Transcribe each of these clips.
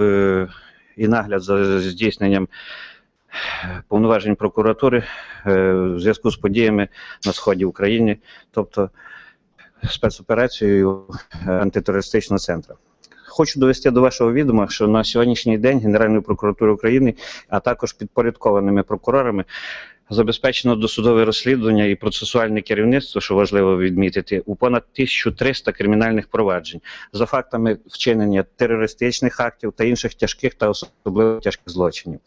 е, і нагляд за здійсненням повноважень прокуратури е, в зв'язку з подіями на сході України, тобто спецоперацією антитерористичного центру. Хочу довести до вашого відома, що на сьогоднішній день Генеральною прокуратурою України, а також підпорядкованими прокурорами, забезпечено досудове розслідування і процесуальне керівництво, що важливо відмітити, у понад 1300 кримінальних проваджень за фактами вчинення терористичних актів та інших тяжких та особливо тяжких злочинів.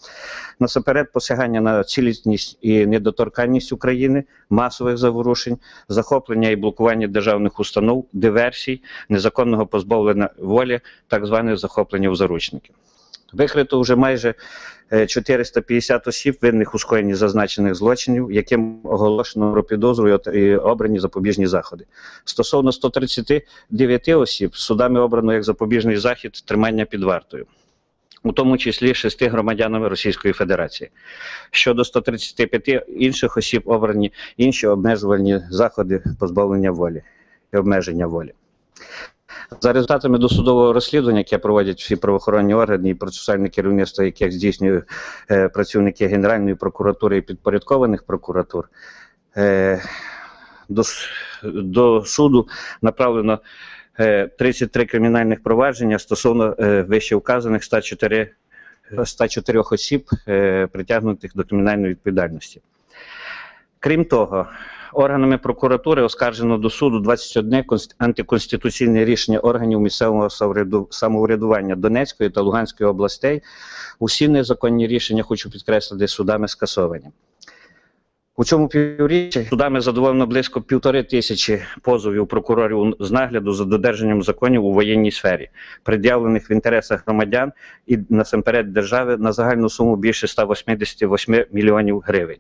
Насамперед, посягання на цілісність і недоторканність України, масових заворушень, захоплення і блокування державних установ, диверсій, незаконного позбавлення волі, так зване захоплення в заручники. Викрито вже майже е, 450 осіб, винних у скоєнні зазначених злочинів, яким оголошено про підозру і обрані запобіжні заходи. Стосовно 139 осіб, судами обрано як запобіжний захід тримання під вартою. У тому числі шести громадянами Російської Федерації. Щодо 135 інших осіб обрані інші обмежувальні заходи позбавлення волі і обмеження волі. За результатами досудового розслідування, яке проводять всі правоохоронні органи і процесуальне керівництво, яких здійснюють е, працівники Генеральної прокуратури і підпорядкованих прокуратур, е, до, до суду направлено е, 33 кримінальних провадження стосовно е, вище вказаних 104, 104 осіб, е, притягнутих до кримінальної відповідальності. Крім того, органами прокуратури оскаржено до суду 21 антиконституційне рішення органів місцевого самоврядування Донецької та Луганської областей. Усі незаконні рішення, хочу підкреслити, судами скасовані. У цьому півріччі судами задоволено близько півтори тисячі позовів прокурорів з нагляду за додержанням законів у воєнній сфері, пред'явлених в інтересах громадян і насамперед держави на загальну суму більше 188 мільйонів гривень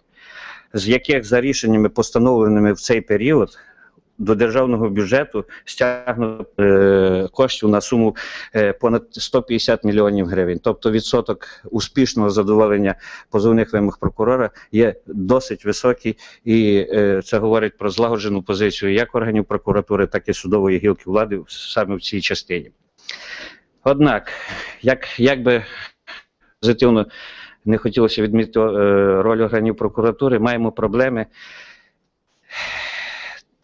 з яких за рішеннями, постановленими в цей період, до державного бюджету стягнуто е, коштів на суму е, понад 150 мільйонів гривень. Тобто відсоток успішного задоволення позовних вимог прокурора є досить високий, і е, це говорить про злагоджену позицію як органів прокуратури, так і судової гілки влади саме в цій частині. Однак, як, як би позитивно не хотілося відмітити е, роль органів прокуратури, маємо проблеми,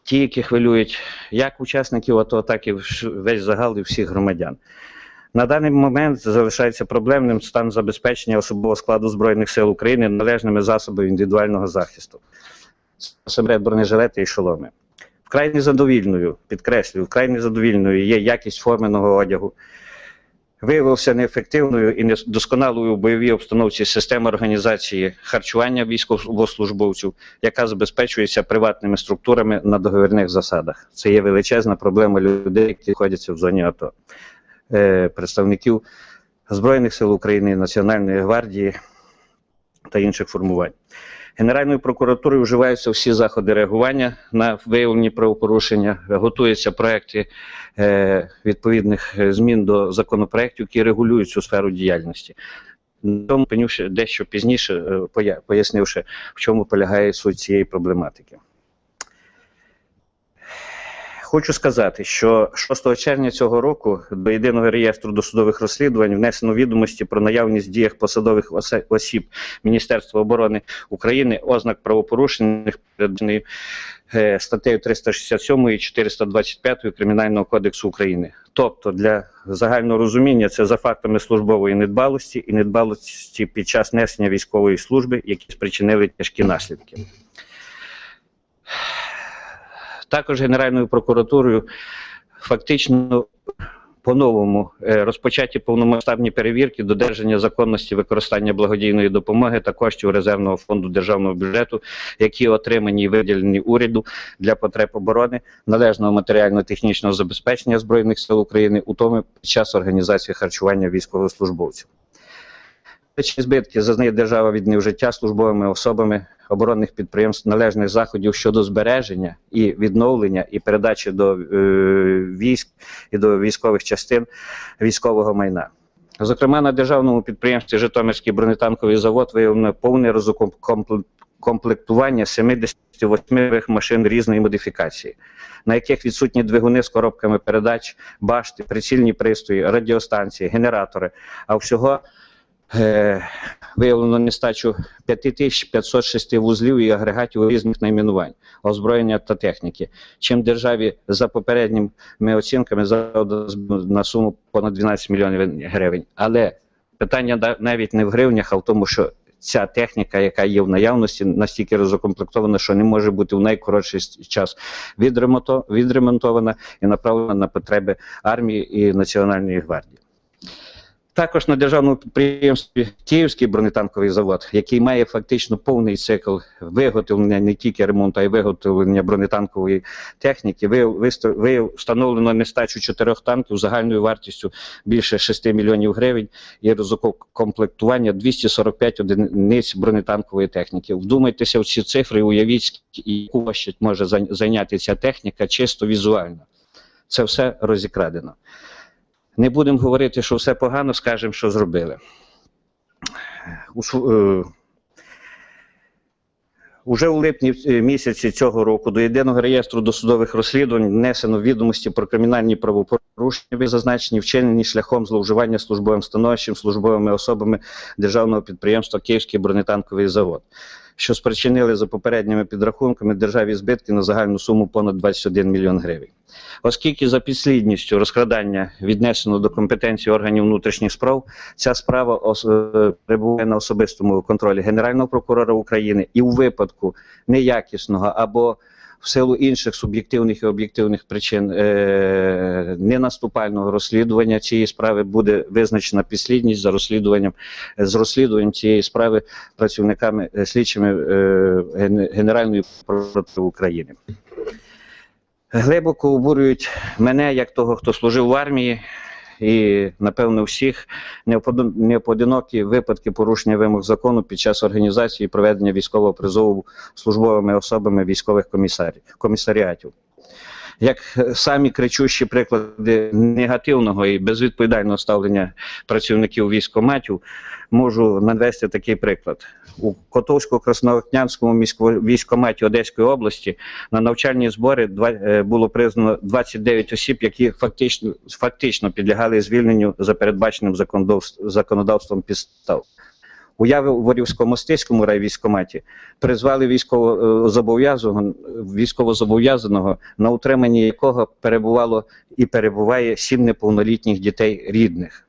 ті, які хвилюють як учасників АТО, так і весь загал і всіх громадян. На даний момент залишається проблемним стан забезпечення особового складу Збройних сил України належними засобами індивідуального захисту, насамперед бронежилети і шоломи. Вкрай незадовільною, підкреслюю, вкрай незадовільною є якість форменого одягу, виявився неефективною і недосконалою у бойовій обстановці система організації харчування військовослужбовців, яка забезпечується приватними структурами на договірних засадах. Це є величезна проблема людей, які знаходяться в зоні АТО, Е, представників Збройних сил України, Національної гвардії та інших формувань. Генеральною прокуратурою вживаються всі заходи реагування на виявлені правопорушення, готуються проекти е, відповідних е, змін до законопроєктів, які регулюють цю сферу діяльності. Тому дещо пізніше, е, пояснивши, в чому полягає суть цієї проблематики. Хочу сказати, що 6 червня цього року до єдиного реєстру досудових розслідувань внесено відомості про наявність в діях посадових осіб Міністерства оборони України ознак правопорушених передбачених е, статтею 367 і 425 Кримінального кодексу України. Тобто, для загального розуміння, це за фактами службової недбалості і недбалості під час несення військової служби, які спричинили тяжкі наслідки. Також Генеральною прокуратурою фактично по-новому е, розпочаті повномасштабні перевірки додержання законності використання благодійної допомоги та коштів резервного фонду державного бюджету, які отримані і виділені уряду для потреб оборони, належного матеріально-технічного забезпечення збройних сил України, у тому під час організації харчування військовослужбовців. Збитки зазнає держава від невжиття службовими особами оборонних підприємств належних заходів щодо збереження і відновлення і передачі до е, військ і до військових частин військового майна. Зокрема, на державному підприємстві Житомирський бронетанковий завод виявлено повне розукомплектування комплектування 78 нових машин різної модифікації, на яких відсутні двигуни з коробками передач, башти, прицільні пристрої, радіостанції, генератори. А всього е, виявлено нестачу 5506 вузлів і агрегатів різних найменувань, озброєння та техніки. Чим державі за попередніми оцінками на суму понад 12 мільйонів гривень. Але питання навіть не в гривнях, а в тому, що ця техніка, яка є в наявності, настільки розукомплектована, що не може бути в найкоротший час відремонто- відремонтована і направлена на потреби армії і Національної гвардії. Також на державному підприємстві Київський бронетанковий завод, який має фактично повний цикл виготовлення не тільки ремонту, а й виготовлення бронетанкової техніки, ви, встановлено нестачу чотирьох танків загальною вартістю більше 6 мільйонів гривень і комплектування 245 одиниць бронетанкової техніки. Вдумайтеся в ці цифри, уявіть, яку площадь може зай- зайняти ця техніка чисто візуально. Це все розікрадено. Не будемо говорити, що все погано, скажемо, що зробили. Е, Уже у липні е, місяці цього року до єдиного реєстру досудових розслідувань внесено відомості про кримінальні правопорушення, зазначені вчинені шляхом зловживання службовим становищем службовими особами державного підприємства Київський бронетанковий завод, що спричинили за попередніми підрахунками державі збитки на загальну суму понад 21 мільйон гривень. Оскільки за підслідністю розкрадання віднесено до компетенції органів внутрішніх справ, ця справа ос- е, перебуває на особистому контролі Генерального прокурора України і у випадку неякісного або в силу інших суб'єктивних і об'єктивних причин е- ненаступального розслідування цієї справи буде визначена підслідність за розслідуванням з розслідуванням цієї справи працівниками е, слідчими е- Генеральної прокуратури України. Глибоко обурюють мене як того, хто служив в армії, і напевно всіх неопоодинокі випадки порушення вимог закону під час організації і проведення військового призову службовими особами військових комісарів, комісаріатів. Як самі кричущі приклади негативного і безвідповідального ставлення працівників військоматів, можу навести такий приклад. У Котовсько-Краснокнянському місько- військкоматі Одеської області на навчальні збори е, було признано 29 осіб, які фактично, фактично підлягали звільненню за передбаченим законодавств- законодавством підстав. У Яворівсько-Мостиському райвійськкоматі призвали військово е, військовозобов'язаного, на утриманні якого перебувало і перебуває сім неповнолітніх дітей рідних.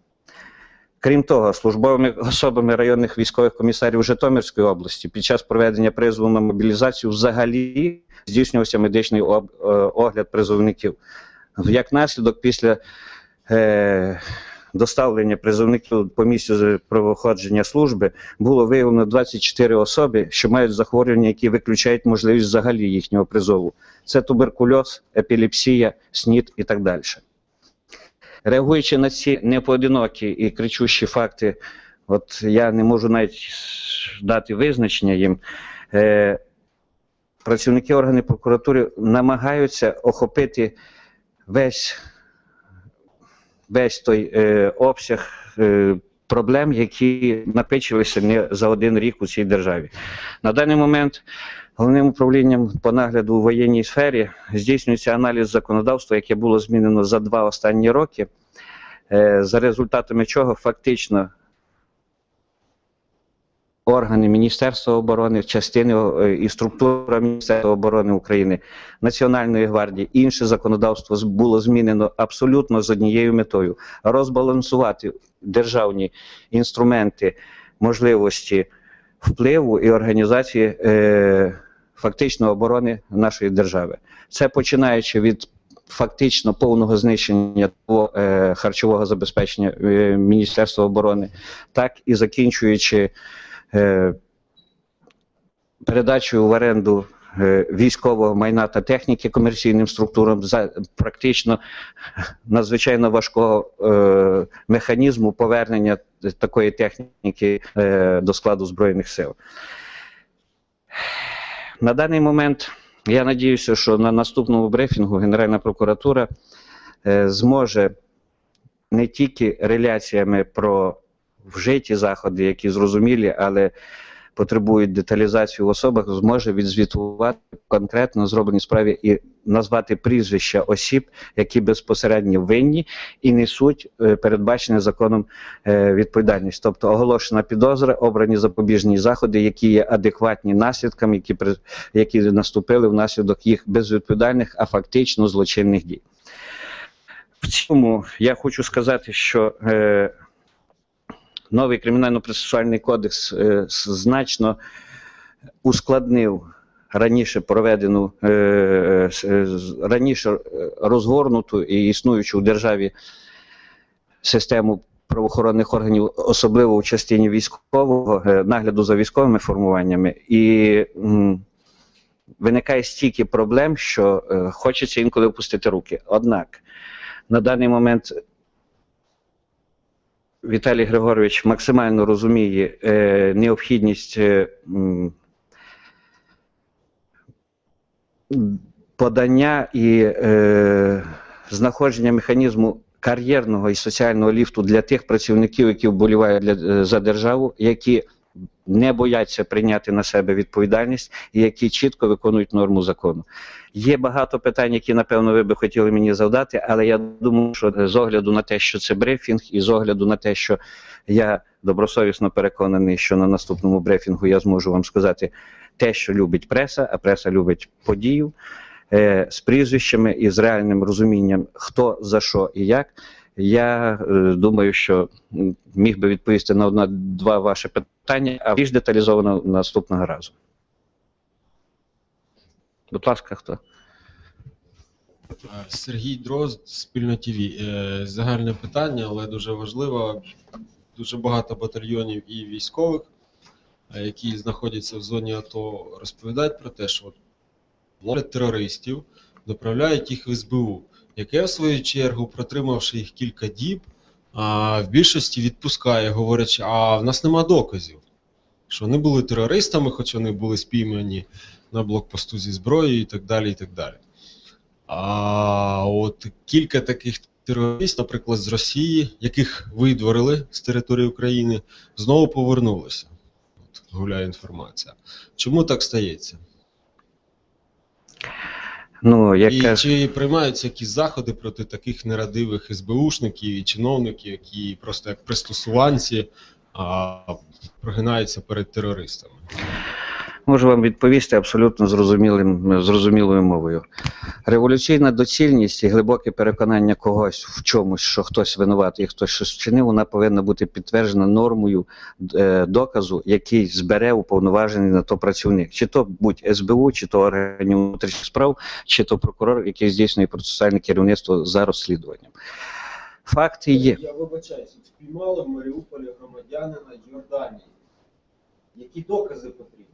Крім того, службовими особами районних військових комісарів Житомирської області під час проведення призову на мобілізацію взагалі здійснювався медичний е, огляд призовників. Як наслідок, після е, доставлення призовників по місцю з- служби було виявлено 24 особи, що мають захворювання, які виключають можливість взагалі їхнього призову. Це туберкульоз, епілепсія, СНІД і так далі. Реагуючи на ці непоодинокі і кричущі факти, от я не можу навіть дати визначення їм. Е, працівники органів прокуратури намагаються охопити весь, весь той е, обсяг е, проблем, які напичилися не за один рік у цій державі. На даний момент головним управлінням по нагляду у воєнній сфері здійснюється аналіз законодавства, яке було змінено за два останні роки, е, за результатами чого фактично органи Міністерства оборони, частини е, і структура Міністерства оборони України, Національної гвардії, інше законодавство було змінено абсолютно з однією метою розбалансувати державні інструменти можливості впливу і організації е, фактично оборони нашої держави. Це починаючи від фактично повного знищення того, е, харчового забезпечення е, Міністерства оборони, так і закінчуючи передачею в оренду е, військового майна та техніки комерційним структурам за практично надзвичайно важкого е, механізму повернення такої техніки е, до складу Збройних сил. На даний момент я надіюся, що на наступному брифінгу Генеральна прокуратура е, зможе не тільки реляціями про вжиті заходи, які зрозумілі, але потребують деталізації в особах, зможе відзвітувати конкретно зроблені справі і назвати прізвища осіб, які безпосередньо винні і несуть е, передбачене законом е, відповідальність, тобто оголошена підозра, обрані запобіжні заходи, які є адекватні наслідкам, які які наступили внаслідок їх безвідповідальних, а фактично злочинних дій. В цьому я хочу сказати, що е, новий кримінально-процесуальний кодекс е, значно ускладнив раніше проведену, е, е, раніше розгорнуту і існуючу в державі систему правоохоронних органів, особливо в частині військового нагляду за військовими формуваннями, і виникає стільки проблем, що хочеться інколи опустити руки. Однак на даний момент Віталій Григорович максимально розуміє е, необхідність е, подання і е, знаходження механізму кар'єрного і соціального ліфту для тих працівників, які вболівають для, е, за державу, які не бояться прийняти на себе відповідальність і які чітко виконують норму закону. Є багато питань, які напевно ви би хотіли мені завдати, але я думаю, що з огляду на те, що це брифінг, і з огляду на те, що я добросовісно переконаний, що на наступному брифінгу я зможу вам сказати те, що любить преса, а преса любить подію е, з прізвищами і з реальним розумінням, хто за що і як. Я е, думаю, що міг би відповісти на одна-два ваші питання, а більш деталізовано наступного разу. Будь ласка, хто? Е, Сергій Дрозд, спільно ТВ. Е, Загальне питання, але дуже важливо. Дуже багато батальйонів і військових, які знаходяться в зоні АТО, розповідають про те, що терористів, доправляють їх в СБУ, яке, в свою чергу, протримавши їх кілька діб, в більшості відпускає, говорячи, а в нас нема доказів, що вони були терористами, хоч вони були спіймані на блокпосту зі зброєю і так далі. і так далі. А от кілька таких терористів, наприклад, з Росії, яких видворили з території України, знову повернулися. От гуляє інформація. Чому так стається? Ну, як І чи приймаються якісь заходи проти таких нерадивих СБУшників і чиновників, які просто як пристосуванці а, прогинаються перед терористами? Можу вам відповісти абсолютно зрозумілим, зрозумілою мовою. Революційна доцільність і глибоке переконання когось в чомусь, що хтось винуватий і хтось щось вчинив, вона повинна бути підтверджена нормою е, доказу, який збере уповноважений на то працівник. Чи то будь СБУ, чи то органів внутрішніх справ, чи то прокурор, який здійснює процесуальне керівництво за розслідуванням. Факти є. Я вибачаюся, спіймали в Маріуполі громадянина Йорданії. Які докази потрібні?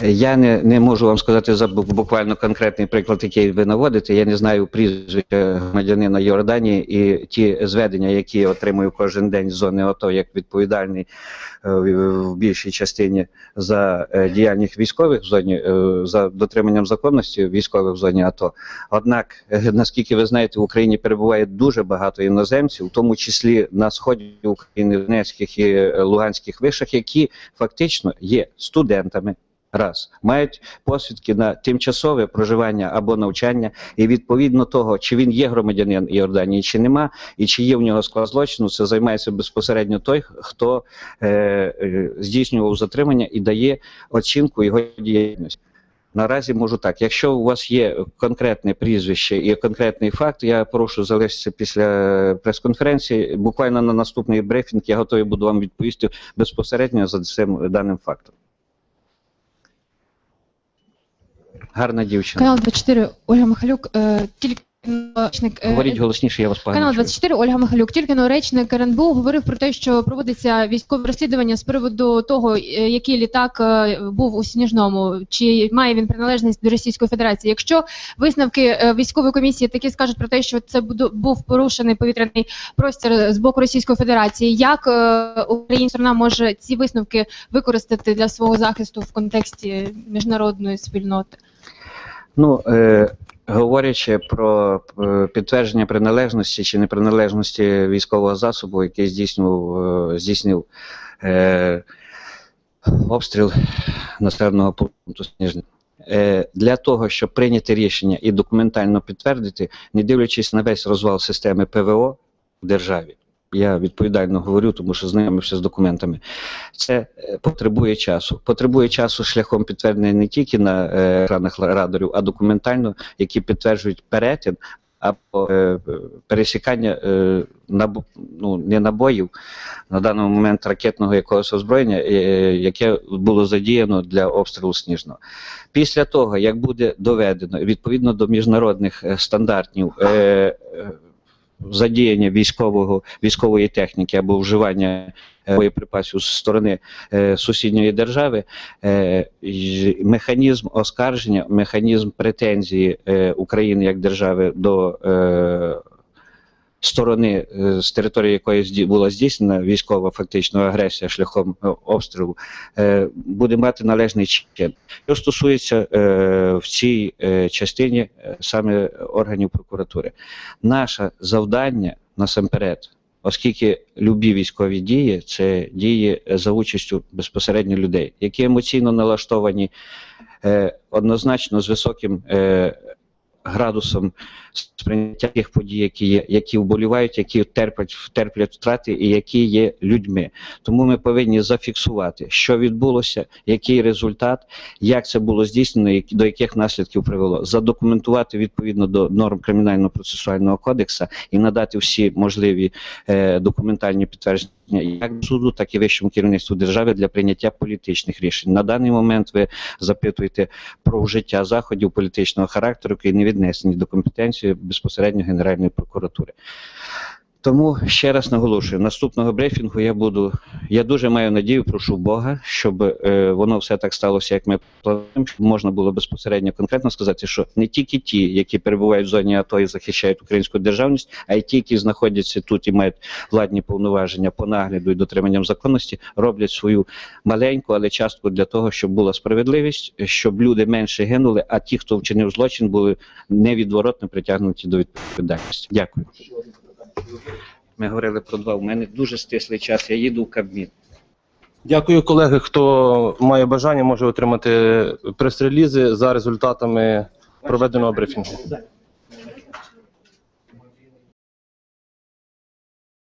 Я не, не можу вам сказати за буквально конкретний приклад, який ви наводите. Я не знаю прізвища громадянина Йорданії і ті зведення, які я отримую кожен день з зони АТО, як відповідальний е, в більшій частині за е, діяльність військових в зоні е, за дотриманням законності військових в зоні АТО. Однак, наскільки ви знаєте, в Україні перебуває дуже багато іноземців, в тому числі на сході України, Донецьких і Луганських вишах, які фактично є студентами. Раз мають посвідки на тимчасове проживання або навчання, і відповідно того, чи він є громадянин Йорданії, чи нема, і чи є в нього склад злочину, це займається безпосередньо той, хто е, е, здійснював затримання і дає оцінку його діяльності. Наразі можу так. Якщо у вас є конкретне прізвище і конкретний факт, я прошу залишитися після прес-конференції. Буквально на наступний брифінг я готовий буду вам відповісти безпосередньо за цим даним фактом. Гарна дівчина. Канал 24 Ольга Михайлюк, е, тільки речник е, Говоріть голосніше, я вас погано Канал чую. 24 Ольга Михайлюк. Тільки но речник РНБУ говорив про те, що проводиться військове розслідування з приводу того, е, який літак е, був у Сніжному, чи має він приналежність до Російської Федерації. Якщо висновки військової комісії такі скажуть про те, що це був порушений повітряний простір з боку Російської Федерації, як Українська сторона може ці висновки використати для свого захисту в контексті міжнародної спільноти? Ну, е, Говорячи про е, підтвердження приналежності чи неприналежності військового засобу, який здійснював, е, здійснив е, обстріл населеного пункту Сніжне. Для того, щоб прийняти рішення і документально підтвердити, не дивлячись на весь розвал системи ПВО в державі, я відповідально говорю, тому що знайомився з документами. Це е, потребує часу. Потребує часу шляхом підтвердження не тільки на е, екранах радарів, а документально, які підтверджують перетин або е, пересікання е, набо- ну, не набоїв на даний момент ракетного якогось озброєння, е, яке було задіяно для обстрілу Сніжного. Після того, як буде доведено відповідно до міжнародних е, стандартів. Е, Задіяння військового військової техніки або вживання е, боєприпасів з сторони е, сусідньої держави, е, механізм оскарження, механізм претензії е, України як держави до е, сторони, е, з території якої була здійснена військова фактично агресія шляхом е, обстрілу, е, буде мати належний чин. Що стосується в цій частині саме органів прокуратури, наше завдання насамперед. Оскільки любі військові дії це дії за участю безпосередньо людей, які емоційно налаштовані е, однозначно з високим е, градусом сприйняття тих подій, які є, які вболівають, які терплять, терплять втрати і які є людьми. Тому ми повинні зафіксувати, що відбулося, який результат, як це було здійснено, до яких наслідків привело, задокументувати відповідно до норм кримінального процесуального кодексу і надати всі можливі е, документальні підтвердження як суду, так і вищому керівництву держави для прийняття політичних рішень. На даний момент ви запитуєте про вжиття заходів політичного характеру, які не віднесені до компетенції безпосередньо Генеральної прокуратури. Тому ще раз наголошую, наступного брифінгу я буду. Я дуже маю надію, прошу Бога, щоб е, воно все так сталося, як ми плануємо, щоб можна було безпосередньо конкретно сказати, що не тільки ті, які перебувають в зоні АТО і захищають українську державність, а й ті, які знаходяться тут і мають владні повноваження по нагляду і дотриманням законності, роблять свою маленьку, але частку для того, щоб була справедливість, щоб люди менше гинули, а ті, хто вчинив злочин, були невідворотно притягнуті до відповідальності. Дякую. Ми говорили про два. У мене дуже стислий час. Я їду в Кабмін. Дякую, колеги. Хто має бажання, може отримати прес-релізи за результатами проведеного брифінгу.